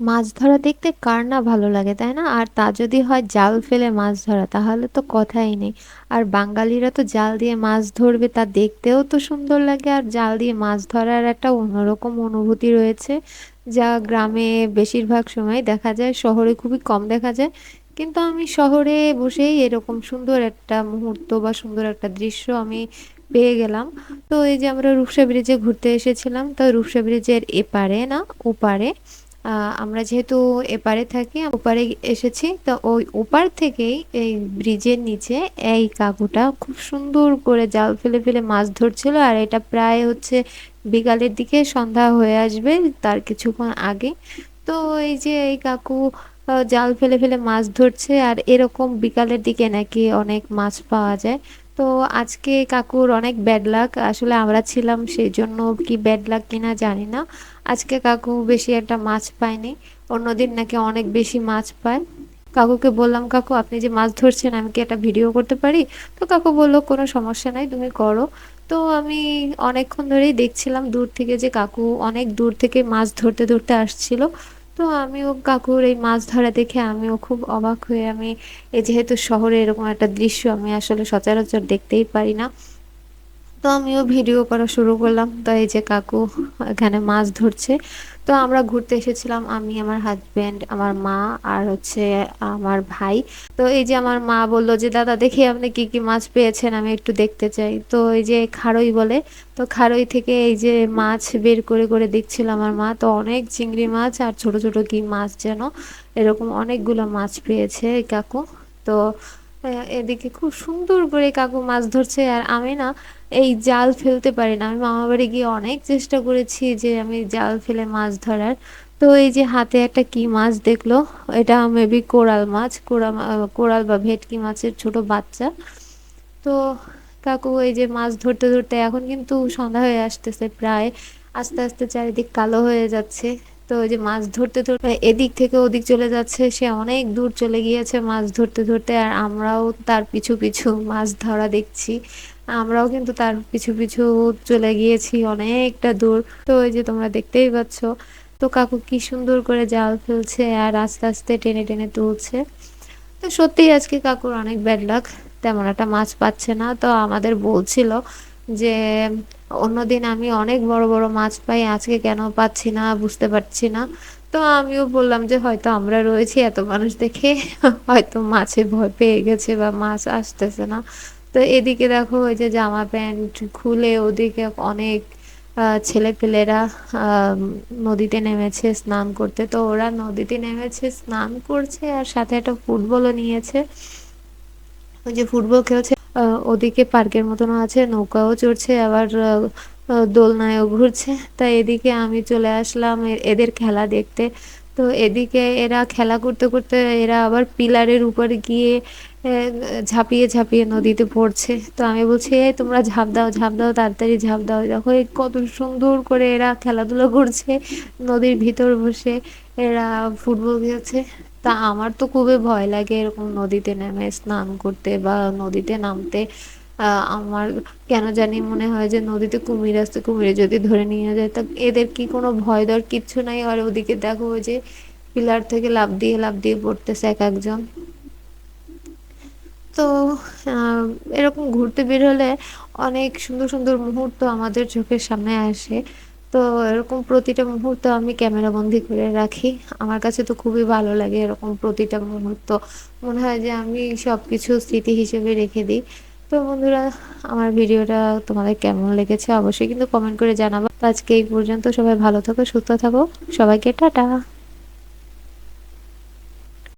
মাছ ধরা দেখতে কার না ভালো লাগে, তাই না? আর তা যদি হয় জাল ফেলে মাছ ধরা, তাহলে তো কথাই নেই। আর বাঙালিরা তো জাল দিয়ে মাছ ধরবে, তা দেখতেও তো সুন্দর লাগে। আর জাল দিয়ে মাছ ধরার একটা অন্যরকম অনুভূতি রয়েছে, যা গ্রামে বেশিরভাগ সময় দেখা যায়, শহরে খুবই কম দেখা যায়। কিন্তু আমি শহরে বসেই এরকম সুন্দর একটা মুহূর্ত বা সুন্দর একটা দৃশ্য আমি পেয়ে গেলাম। তো এই যে আমরা রূপসা ব্রিজে ঘুরতে এসেছিলাম, তো রূপসা ব্রিজের এপারে না, ওপারে আমরা যেহেতু এপারে থাকি ওপারে এসেছি, তো ওই ওপার থেকেই এই ব্রিজের নিচে এই কাকুটা খুব সুন্দর করে জাল ফেলে ফেলে মাছ ধরছিল, আর এটা প্রায় হচ্ছে বিকালের দিকে সন্ধ্যা হয়ে আসবে তার কিছুক্ষণ আগে। তো এই যে এই কাকু জাল ফেলে ফেলে মাছ ধরছে, আর এরকম বিকালের দিকে নাকি অনেক মাছ পাওয়া যায়। তো আজকে কাকুর অনেক ব্যাড লাক আসলে আমরা ছিলাম সেই জন্য কি ব্যাড লাক কিনা জানি না। আজকে কাকু বেশি একটা মাছ পায়নি, অন্যদিন নাকি অনেক বেশি মাছ পায়। কাকুকে বললাম, কাকু, আপনি যে মাছ ধরছেন, আমি কি একটা ভিডিও করতে পারি? তো কাকু বলল, কোনো সমস্যা নাই, তুমি করো। তো আমি অনেকক্ষণ ধরেই দেখছিলাম দূর থেকে যে কাকু অনেক দূর থেকে মাছ ধরতে ধরতে আসছিল। তো আমি ও কাকুর এই মাছ ধরা দেখে আমিও খুব অবাক হয়ে আমি এই যেহেতু শহরে এরকম একটা দৃশ্য আমি আসলে সচরাচর দেখতেই পারি না। তো আমিও ভিডিও করা শুরু করলাম। তো এই যে কাকু এখানে মাছ ধরছে। তো আমরা ঘুরতে এসেছিলাম, আমি, আমার হাজবেন্ড আমার মা আর হচ্ছে আমার ভাই। তো এই যে আমার মা বলল যে, দাদা, দেখি আপনি কি কি মাছ পেয়েছেন? আমি একটু দেখতে চাই। তো এই যে খারই বলে, তো খারই থেকে এই যে মাছ বের করে করে দেখছিল আমার মা। তো অনেক চিংড়ি মাছ আর ছোট ছোট কি মাছ যেন, এরকম অনেকগুলো মাছ পেয়েছে কাকু। তো এদিকে খুব সুন্দর করে কাকু মাছ ধরছে আর আমি না এই জাল ফেলতে পারি না। আমি মামা বাড়ি গিয়ে অনেক চেষ্টা করেছি যে আমি জাল ফেলে মাছ ধরার। তো এই যে হাতে একটা কি মাছ দেখল, এটা মেবি কোরাল মাছ কোরাল কোরাল বা ভেটকি মাছের ছোট বাচ্চা। তো কাকু এই যে মাছ ধরতে ধরতে এখন কিন্তু সন্ধ্যা হয়ে আসতেছে প্রায়, আস্তে আস্তে চারিদিক কালো হয়ে যাচ্ছে। তো ওই যে মাছ ধরতে ধরতে এদিক থেকে ওদিক চলে যাচ্ছে, সে অনেক দূর চলে গিয়েছে মাছ ধরতে ধরতে, আর আমরাও তার পিছু পিছু মাছ ধরা দেখছি। আমরাও কিন্তু তার পিছু পিছু চলে গিয়েছি অনেকটা দূর। তো ওই যে তোমরা দেখতেই পাচ্ছ, তো কাকু কি সুন্দর করে জাল ফেলছে আর আস্তে আস্তে টেনে টেনে তুলছে। তো সত্যিই আজকে কাকুর অনেক ব্যাড লাক তেমন একটা মাছ পাচ্ছে না। তো আমাদের বলছিল যে অন্যদিন আমি অনেক বড় বড় মাছ পাই, আজকে কেন পাচ্ছি না বুঝতে পারছি না। তো আমিও বললাম যে হয়তো আমরা রয়েছি এত মানুষ দেখে, হয়তো মাছে ভয় পেয়ে গেছে বা মাছ আসতেছে না। তো এদিকে দেখো ওই যে জামা প্যান্ট খুলে ওদিকে অনেক ছেলেপেলেরা নদীতে নেমেছে স্নান করতে। তো ওরা নদীতে নেমেছে, স্নান করছে আর সাথে একটা ফুটবলও নিয়েছে। ওই যে ফুটবল খেলছে। ওদিকে পার্কের মতনও আছে, নৌকাও চড়ছে, আবার দোলনায়ও ঘুরছে। তাই এদিকে আমি চলে আসলাম এদের খেলা দেখতে। তো এদিকে এরা খেলা করতে করতে এরা আবার পিলারের উপর গিয়ে ঝাঁপিয়ে ঝাঁপিয়ে নদীতে পড়ছে। তো আমি বলছি, এই তোমরা ঝাঁপ দাও ঝাঁপ দাও, তাড়াতাড়ি ঝাঁপ দাও। দেখো কত সুন্দর করে এরা খেলাধুলা করছে, নদীর ভিতর বসে এরা ফুটবল খেলছে। তা আমার তো খুবই ভয় লাগে এরকম নদীতে নেমে স্নান করতে বা নদীতে নামতে। আমার কেন জানি মনে হয় যে নদীতে কুমির আসতে কুমিরে যদি ধরে নিয়ে যায়, তা এদের কি কোনো ভয় ডর কিচ্ছু নাই? আর ওদিকে দেখো যে পিলার থেকে লাফ দিয়ে লাফ দিয়ে পড়তেছে এক একজন। তো এরকম ঘুরতে বের হলে অনেক সুন্দর সুন্দর মুহূর্ত আমাদের চোখের সামনে আসে। তো এরকম প্রতিটা মুহূর্ত আমি ক্যামেরা বন্দি করে রাখি। আমার কাছে তো খুবই ভালো লাগে এরকম প্রতিটা মুহূর্ত। মনে হয় যে আমি সব কিছু স্মৃতি হিসেবে রেখে দিই। তো বন্ধুরা, আমার ভিডিওটা তোমাদের কেমন লেগেছে অবশ্যই কিন্তু কমেন্ট করে জানাব। আজকে এই পর্যন্ত সবাই ভালো থাকো, সুস্থ থাকো। সবাইকে টাটা।